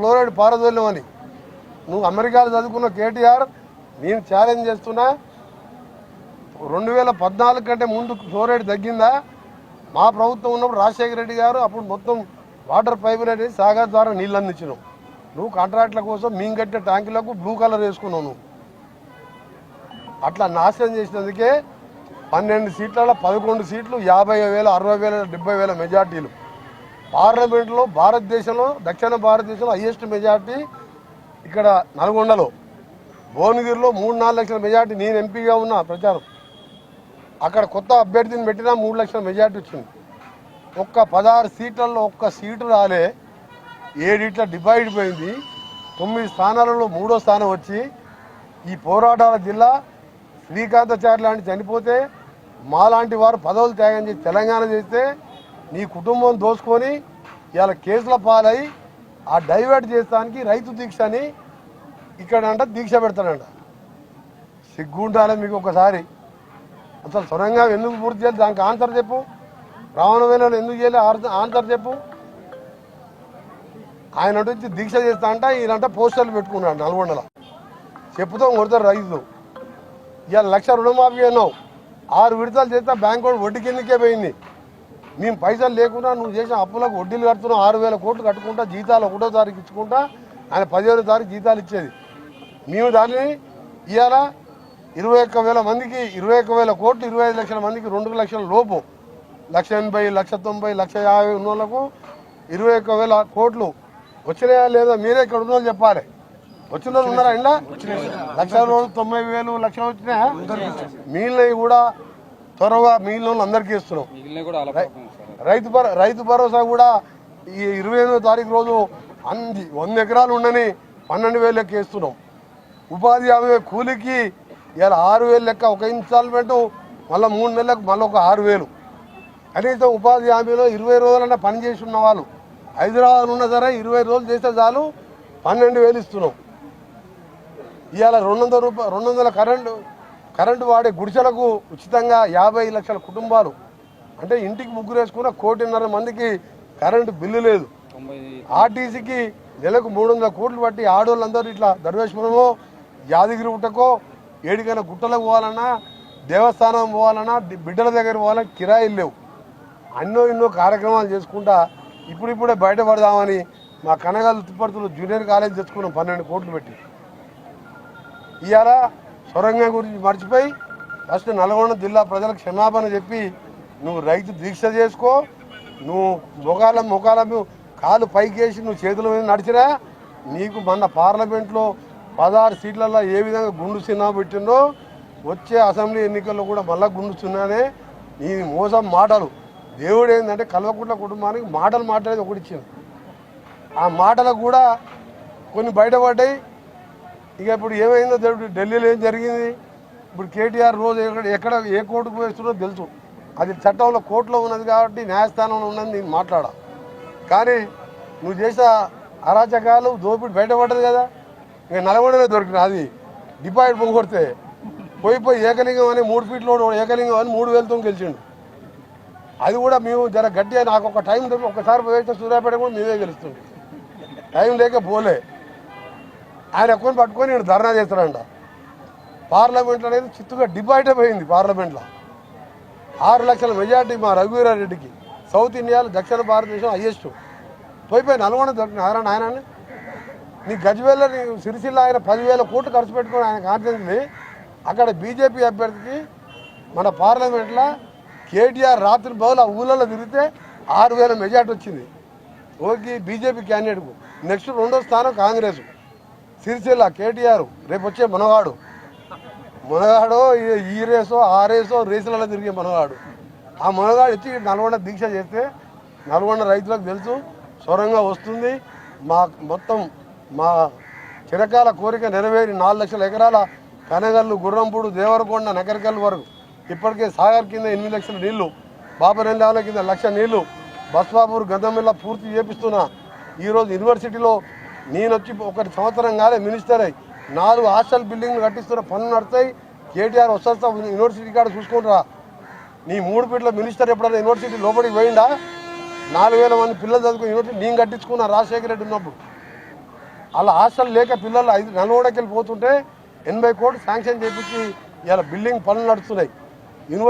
Fluoride పారదోలేమని నువ్వు అమెరికాలో చదువుకున్న కేటీఆర్ నేను ఛాలెంజ్ చేస్తున్నా. రెండు వేల పద్నాలుగు కంటే ముందు ఫ్లోరైడ్ తగ్గిందా? మా ప్రభుత్వం ఉన్నప్పుడు రాజశేఖర రెడ్డి గారు అప్పుడు మొత్తం వాటర్ పైప్ అనేది సాగర్ ద్వారా నీళ్ళు అందించినావు నువ్వు కాంట్రాక్ట్ల కోసం మేము కట్టే ట్యాంకులకు బ్లూ కలర్ వేసుకున్నావు నువ్వు. అట్లా నాశనం చేసినందుకే పన్నెండు సీట్లలో పదకొండు సీట్లు యాభై వేల అరవై వేల డెబ్బై వేల మెజార్టీలు. పార్లమెంట్లో భారతదేశంలో దక్షిణ భారతదేశంలో హైయెస్ట్ మెజార్టీ ఇక్కడ నల్గొండలో. భువనగిరిలో మూడు నాలుగు లక్షల మెజార్టీ నేను ఎంపీగా ఉన్నా ప్రచారం. అక్కడ కొత్త అభ్యర్థిని పెట్టినా మూడు లక్షల మెజార్టీ వచ్చింది. ఒక్క పదహారు సీట్లలో ఒక్క సీటు రాలే. ఏడిట్ల డివైడ్ పోయింది. తొమ్మిది స్థానాలలో మూడో స్థానం వచ్చి ఈ పోరాటాల జిల్లా శ్రీకాంతాచారి లాంటి చనిపోతే మాలాంటి వారు పదవులు త్యాగం చేసి తెలంగాణ చేస్తే నీ కుటుంబం దోసుకొని ఇవాళ కేసుల పాలై ఆ డైవర్ట్ చేస్తానికి రైతు దీక్ష అని ఇక్కడ అంట దీక్ష పెడతాడంట. సిగ్గుండాలి మీకు ఒకసారి. అసలు సొరంగా ఎందుకు పూర్తి చేయాలి? దానికి ఆన్సర్ చెప్పు. రావణ ఎందుకు చేయాలి? ఆన్సర్ చెప్పు. ఆయన వచ్చి దీక్ష చేస్తా అంట ఈయనంట పోస్టర్లు పెట్టుకున్నాడు నల్గొండలో. చెప్పుతో కొడతారు రైతులు ఇవాళ లక్ష రుణమాఫీ అన్నావు. ఆరు విడతలు చేస్తే బ్యాంక్ వడ్డీ కిందకే పోయింది. మేము పైసలు లేకుండా నువ్వు చేసిన అప్పులకు వడ్డీలు కడుతున్నావు ఆరు వేల కోట్లు కట్టుకుంటా జీతాలు ఒకటో తారీఖు ఇచ్చుకుంటా ఆయన పదిహేడో తారీఖు జీతాలు ఇచ్చేది. మేము దాన్ని ఇవాళ ఇరవై ఒక్క వేల మందికి ఇరవై ఒక్క వేల కోట్లు ఇరవై ఐదు లక్షల మందికి రెండు లక్షల లోపు. లక్ష ఎనభై లక్ష తొంభై లక్ష యాభై ఉన్న వాళ్ళకు ఇరవై ఒక్క వేల కోట్లు. వచ్చినాయా లేదా మీరే ఇక్కడ ఉన్న వాళ్ళు చెప్పాలి. వచ్చిన వాళ్ళు ఉన్నారా ఇండా లక్ష రోజు తొంభై వేలు లక్షలు వచ్చినాయా? మిగిలినవి కూడా త్వరగా మిగిలిన వాళ్ళు అందరికీ ఇస్తున్నాం రైతు రైతు భరోసా కూడా ఈ ఇరవై ఎనిమిదో తారీఖు రోజు అంది. వంద ఎకరాలు ఉండని పన్నెండు వేలు లెక్క వేస్తున్నాం. ఉపాధి హామీ కూలికి ఇలా ఆరు వేలు లెక్క ఒక ఇన్స్టాల్మెంట్ మళ్ళీ మూడు నెలలకు మళ్ళీ ఒక ఆరు వేలు. కనీసం ఉపాధి హామీలో ఇరవై రోజులన్నా పని చేసి ఉన్న వాళ్ళు హైదరాబాద్ ఉన్న సరే ఇరవై రోజులు చేస్తే చాలు పన్నెండు వేలు ఇస్తున్నాం. ఇవాళ రెండు వందల రూపాయలు రెండు వందల కరెంటు కరెంటు వాడే గుడిసెలకు ఉచితంగా యాభై లక్షల కుటుంబాలు అంటే ఇంటికి ముగ్గురు వేసుకున్న కోటిన్నర మందికి కరెంటు బిల్లు లేదు. ఆర్టీసీకి నెలకు మూడు వందల కోట్లు పట్టి ఆడోళ్ళందరూ ఇట్లా ధర్మేశ్వరమో యాదగిరి గుట్టకో ఏడికైనా గుట్టలకు పోవాలన్నా దేవస్థానం పోవాలన్నా బిడ్డల దగ్గర పోవాలన్నా కిరాయిలు లేవు. అన్నో ఎన్నో కార్యక్రమాలు చేసుకుంటా ఇప్పుడిప్పుడే బయటపడదామని మా కనగాలు తిప్పర్తులు జూనియర్ కాలేజ్ తెచ్చుకున్నాం పన్నెండు కోట్లు పెట్టి. ఇవాళ సొరంగం గురించి మర్చిపోయి ఫస్ట్ నల్గొండ జిల్లా ప్రజలకు క్షమాపణ చెప్పి నువ్వు రైతు దీక్ష చేసుకో. నువ్వు మొగాల మొగాల కాలు పైకేసి నువ్వు చేతుల మీద నడిచిరా. నీకు మొన్న పార్లమెంట్లో పదహారు సీట్లలో ఏ విధంగా గుండు సినిమా పెట్టిందో వచ్చే అసెంబ్లీ ఎన్నికల్లో కూడా మళ్ళా గుండు చిన్నానే నీ మోసం మాటలు. దేవుడు ఏంటంటే కల్వకుంట్ల కుటుంబానికి మాటలు మాట్లాడేది ఒకటి ఇచ్చింది ఆ మాటలకు కూడా కొన్ని బయటపడ్డాయి. ఇక ఇప్పుడు ఏమైందో దేవుడు ఢిల్లీలో ఏం జరిగింది? ఇప్పుడు కేటీఆర్ రోజు ఎక్కడ ఎక్కడ ఏ కోర్టుకు వేస్తుందో తెలుసు. అది చట్టంలో కోర్టులో ఉన్నది కాబట్టి న్యాయస్థానంలో ఉన్నది నేను మాట్లాడా. కానీ నువ్వు చేసిన అరాచకాలు దోపిడి బయటపడ్డది కదా. ఇక నల్గొండనే దొరికిన అది. డిపాజిట్ పొగొడితే పోయి పోయి ఏకలింగం అని మూడు ఫీట్లో ఏకలింగం అని మూడు వేలతో గెలిచిండు. అది కూడా మేము జర గట్టిగా నాకు ఒక టైం దొరికి ఒకసారి పోయితే సూర్యాపేట కూడా మేమే గెలుస్తుంది. టైం లేక పోలే. ఆయన ఎక్కువ పట్టుకొని నేను ధర్నా చేస్తాడంట. పార్లమెంట్లో అనేది చిత్తుగా డిబైట్ అయిపోయింది పార్లమెంట్లో. ఆరు లక్షల మెజార్టీ మా రఘువీరారెడ్డికి. సౌత్ ఇండియాలో దక్షిణ భారతదేశం హయ్యెస్ట్ పోయిపోయి నల్గొండ దొరికిన ఆయన ఆయన నీ గజ్వేల్లో నీ సిరిసిల్ల ఆయన పదివేల కోట్లు ఖర్చు పెట్టుకుని ఆయన కాన్ఫిడెన్స్ అక్కడ బీజేపీ అభ్యర్థికి మన పార్లమెంట్లో కేటీఆర్ రాత్రి బహుళ ఊళ్ళలో తిరిగితే ఆరు వేల మెజార్టీ వచ్చింది. ఓకే బీజేపీ క్యాండిడేట్కు నెక్స్ట్ రెండో స్థానం కాంగ్రెస్. సిరిసిల్ల కేటీఆర్ రేపు వచ్చే మనవాడు. మునగాడో ఈ- ఈ రేసో ఆ రేసో రేసులలో తిరిగే మనగాడు. ఆ మునగాడు ఇచ్చి నల్గొండ దీక్ష చేస్తే నల్గొండ రైతులకు తెలుసు స్వరంగా వస్తుంది మా మొత్తం మా చిరకాల కోరిక నెరవేరి నాలుగు లక్షల ఎకరాల కనగల్లు గుర్రంపూడు దేవరకొండ నగరికల్లు వరకు. ఇప్పటికే సాగర్ కింద ఎనిమిది లక్షల నీళ్ళు బాపరెండాల కింద లక్ష నీళ్ళు బస్వాపూర్ గంధమిల్ల పూర్తి చేపిస్తున్నా. ఈరోజు యూనివర్సిటీలో నేను వచ్చి ఒకటి సంవత్సరం కాలే మినిస్టర్ అయ్యి నాలుగు హాస్టల్ బిల్డింగ్లు కట్టిస్తున్న పనులు నడుతాయి కేటీఆర్ వస్తా యూనివర్సిటీ కాడ చూసుకుంటారా. నీ మూడు పీట్ల మినిస్టర్ ఎప్పుడైనా యూనివర్సిటీ లోపలికి పోయిందా నాలుగు వేల మంది పిల్లలు చదువుకుని యూనివర్సిటీ నేను కట్టించుకున్నా రాజశేఖర రెడ్డి ఉన్నప్పుడు. అలా హాస్టల్ లేక పిల్లలు ఐదు నల్గొండకి పోతుంటే ఎనభై కోట్లు శాంక్షన్ చేపించి ఇలా బిల్డింగ్ పనులు నడుస్తున్నాయి. యూనివర్సిటీ